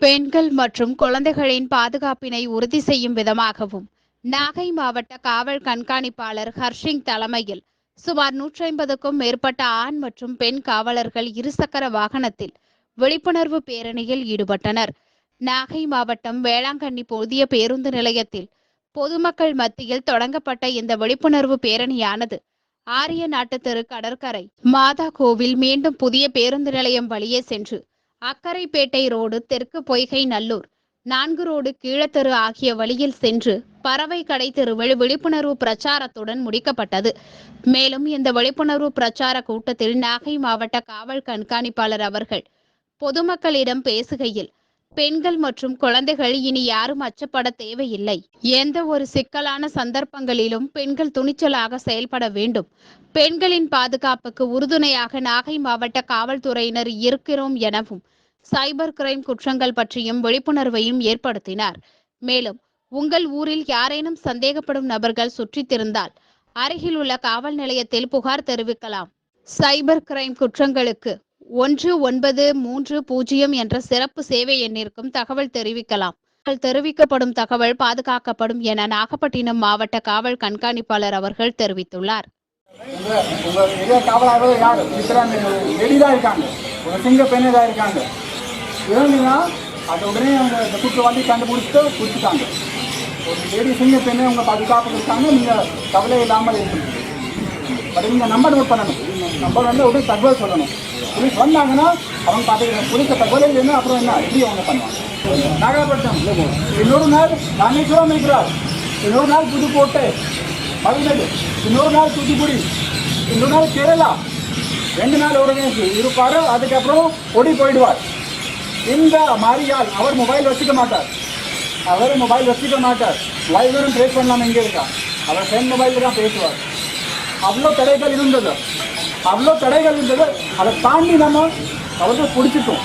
பெண்கள் மற்றும் குழந்தைகளின் பாதுகாப்பினை உறுதி செய்யும் விதமாகவும் நாகை மாவட்ட காவல் கண்காணிப்பாளர் ஹர்ஷிங் தலைமையில் சுமார் நூற்றி ஐம்பதுக்கும் மேற்பட்ட ஆண் மற்றும் பெண் காவலர்கள் இருசக்கர வாகனத்தில் விழிப்புணர்வு பேரணியில் ஈடுபட்டனர். நாகை மாவட்டம் வேளாங்கண்ணி புதிய பேருந்து நிலையத்தில் பொதுமக்கள் மத்தியில் தொடங்கப்பட்ட இந்த விழிப்புணர்வு பேரணியானது ஆரிய நாட்டு தெரு கடற்கரை மாதா கோவில் மீண்டும் புதிய பேருந்து நிலையம் வழியே சென்று அக்கரைப்பேட்டை ரோடு தெற்கு பொய்கை நல்லூர். நான்கு ரோடு கீழத்தெரு ஆகிய வழியில் சென்று பறவை கடை தெருவில் விழிப்புணர்வு பிரச்சாரத்துடன் முடிக்கப்பட்டது. மேலும் இந்த விழிப்புணர்வு பிரச்சார கூட்டத்தில் நாகை மாவட்ட காவல் கண்காணிப்பாளர் அவர்கள் பொதுமக்களிடம் பேசுகையில் பெண்கள் மற்றும் குழந்தைகள் இனி யாரும் அச்சப்பட தேவையில்லை. எந்த ஒரு சிக்கலான சந்தர்ப்பங்களிலும் பெண்கள் துணிச்சலாக செயல்பட வேண்டும். பெண்களின் பாதுகாப்புக்கு உறுதுணையாக நாகை மாவட்ட காவல்துறையினர் இருக்கிறோம் எனவும் சைபர் கிரைம் குற்றங்கள் பற்றியும் விழிப்புணர்வையும் ஏற்படுத்தினார். மேலும் உங்கள் ஊரில் யாரேனும் சந்தேகப்படும் நபர்கள் சுற்றித்திருந்தால் அருகில் உள்ள காவல் நிலையத்தில் புகார் தெரிவிக்கலாம். சைபர் கிரைம் குற்றங்களுக்கு ஒன்று ஒன்பது மூன்று பூஜ்ஜியம் என்ற சிறப்பு சேவை எண்ணிற்கும் தகவல் தெரிவிக்கலாம். தெரிவிக்கப்படும் தகவல் பாதுகாக்கப்படும் என நாகப்பட்டினம் மாவட்ட காவல் கண்காணிப்பாளர் அவர்கள் தெரிவித்துள்ளார். இருக்காங்க உடனே அவங்க கண்டுபிடிச்சிட்டு ஒரு லேடி சிங்க பாதுகாப்பு கவலை இல்லாமல் இருக்கணும் நீங்கள் நம்பர் நோட் பண்ணணும் நம்பர் வந்து உடனே தகவல் சொல்லணும் போலீஸ் வந்தாங்கன்னா அவங்க பார்த்துக்கிறேன் போலீஸ் தகவல் இல்லைன்னா அப்புறம் என்ன? எப்படி அவங்க பண்ணுவாங்க. நாகப்பட்டினம். இன்னொரு நாள் ராமேஸ்வரம் இருக்கிறார். இன்னொரு நாள் புதுக்கோட்டை. பதினேழு இன்னொரு நாள் தூத்துக்குடி. இன்னொரு நாள் கேரளா. ரெண்டு நாள் ஒரு இருப்பார் அதுக்கப்புறம் ஓடி போயிடுவார். இந்த மாரியால் அவர் மொபைல் வச்சுக்க மாட்டார். அவர் மொபைல் வச்சுக்க மாட்டார். லைவரும் ட்ரேஸ் பண்ணலாம் எங்கே இருக்கா? அவர் ஃப்ரெண்ட் மொபைலில் தான் பேசுவார். அவ்வளோ தடைகள் இருந்தது. அவ்வளோ தடைகள் இருந்தது. அதை தாண்டி நம்ம அவர்கள் பிடிச்சிட்டோம்